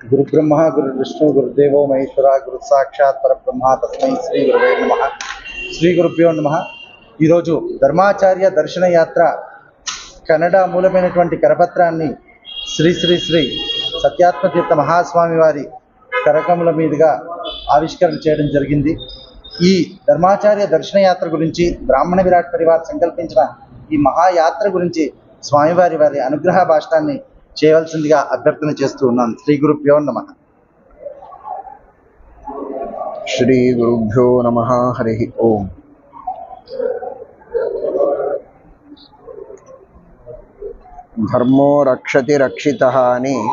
గురు బ్రహ్మ గురు విష్ణు గురుదేవో మహేశ్వర గురు సాక్షాత్ పరబ్రహ్మ తస్మై శ్రీ గురువే నమ. శ్రీ గురుభ్యో నమ. ఈరోజు ధర్మాచార్య దర్శన యాత్ర కన్నడ మూలమైనటువంటి కరపత్రాన్ని శ్రీ శ్రీ శ్రీ సత్యాత్మతీర్థ మహాస్వామి వారి కరకముల మీదుగా ఆవిష్కరణ చేయడం జరిగింది. ఈ ధర్మాచార్య దర్శన యాత్ర గురించి బ్రాహ్మణ విరాట్ పరివార్ సంకల్పించిన ఈ మహాయాత్ర గురించి స్వామివారి వారి అనుగ్రహ భాషాన్ని చేయవలసిందిగా అభ్యర్థన చేస్తూ ఉన్నాను శ్రీ గురుభ్యో నమ. శ్రీ గురుభ్యో నమ. హరి ఓం. ధర్మో రక్షతి రక్షిత అని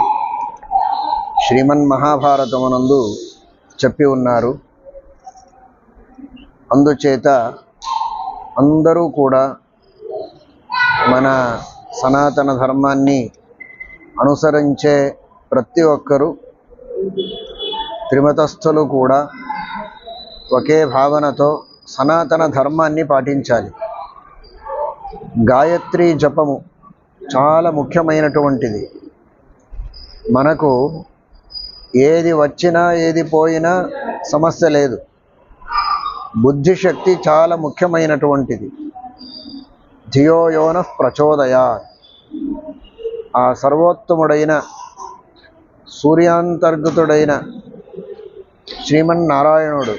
శ్రీమన్ మహాభారతమునందు చెప్పి ఉన్నారు. అందుచేత అందరూ కూడా మన సనాతన ధర్మాన్ని అనుసరించే ప్రతి ఒక్కరూ త్రిమతస్థులు కూడా ఒకే భావనతో సనాతన ధర్మాన్ని పాటించాలి. గాయత్రి జపము చాలా ముఖ్యమైనటువంటిది. మనకు ఏది వచ్చినా ఏది పోయినా సమస్య లేదు. బుద్ధిశక్తి చాలా ముఖ్యమైనటువంటిది. ధియోయోన ప్రచోదయా ఆ సర్వోత్తముడైన సూర్యాంతర్గతుడైన శ్రీమన్నారాయణుడు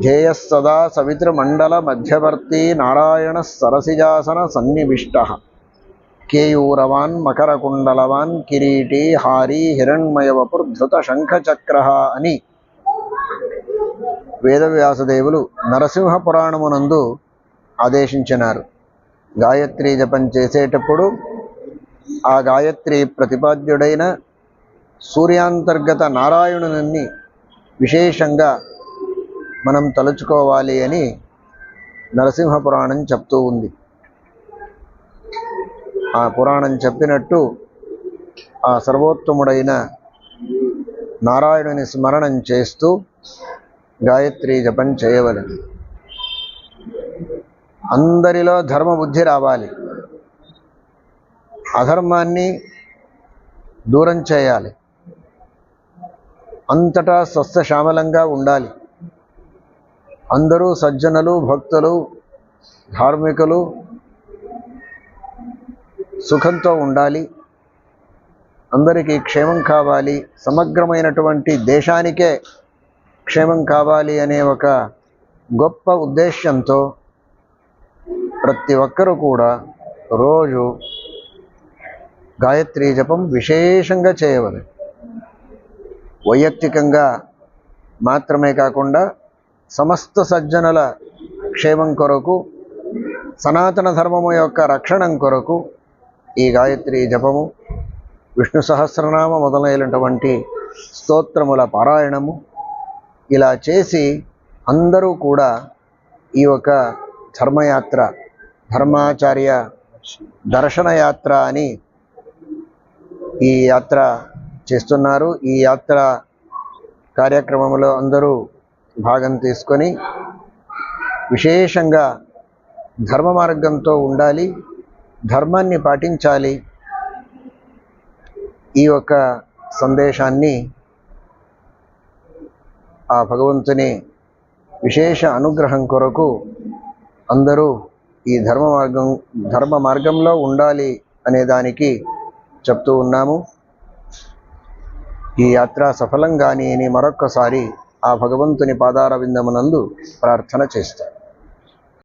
ధ్యేయస్సదా సవితృమండల మధ్యవర్తి నారాయణ సరసిజాసన సన్నివిష్ట. కేయూరవాన్ మకరకుండలవాన్ కిరీటి హారి హిరణ్మయవపుర్ధృత శంఖచక్ర అని వేదవ్యాసదేవులు నరసింహ పురాణమునందు ఆదేశించినారు. గాయత్రి జపం చేసేటప్పుడు ఆ గాయత్రి ప్రతిపాద్యుడైన సూర్యాంతర్గత నారాయణుని విశేషంగా మనం తలుచుకోవాలి అని నరసింహ పురాణం చెప్తూ ఉంది. ఆ పురాణం చెప్పినట్టు ఆ సర్వోత్తముడైన నారాయణుని స్మరణం చేస్తూ గాయత్రి జపం చేయవలెను. అందరిలో ధర్మబుద్ధి రావాలి. అధర్మాన్ని దూరం చేయాలి. అంతటా స్వస్థ శ్యామలంగా ఉండాలి. అందరూ సజ్జనులు భక్తులు ధార్మికులు సుఖంతో ఉండాలి. అందరికీ క్షేమం కావాలి. సమగ్రమైనటువంటి దేశానికే క్షేమం కావాలి అనే ఒక గొప్ప ఉద్దేశంతో ప్రతి ఒక్కరూ కూడా రోజు గాయత్రి జపం విశేషంగా చేయవలెను వైయక్తికంగా మాత్రమే కాకుండా సమస్త సజ్జనుల క్షేమం కొరకు సనాతన ధర్మము యొక్క రక్షణం కొరకు ఈ గాయత్రి జపము విష్ణు సహస్రనామ మొదలైనటువంటి స్తోత్రముల పారాయణము ఇలా చేసి అందరూ కూడా ఈ యొక్క ధర్మయాత్ర ధర్మాచార్య దర్శనయాత్ర అని ఈ యాత్ర చేస్తున్నారు. ఈ యాత్ర కార్యక్రమంలో అందరూ భాగం తీసుకొని విశేషంగా ధర్మ మార్గంతో ఉండాలి ధర్మాన్ని పాటించాలి ఈ యొక్క సందేశాన్ని ఆ భగవంతుని విశేష అనుగ్రహం కొరకు అందరూ ఈ ధర్మ మార్గం ధర్మ మార్గంలో ఉండాలి అనే దానికి చెప్తూ ఉన్నాము. ఈ యాత్ర సఫలం కానీ అని మరొక్కసారి ఆ భగవంతుని పాదారవిందమునందు ప్రార్థన చేస్తాను.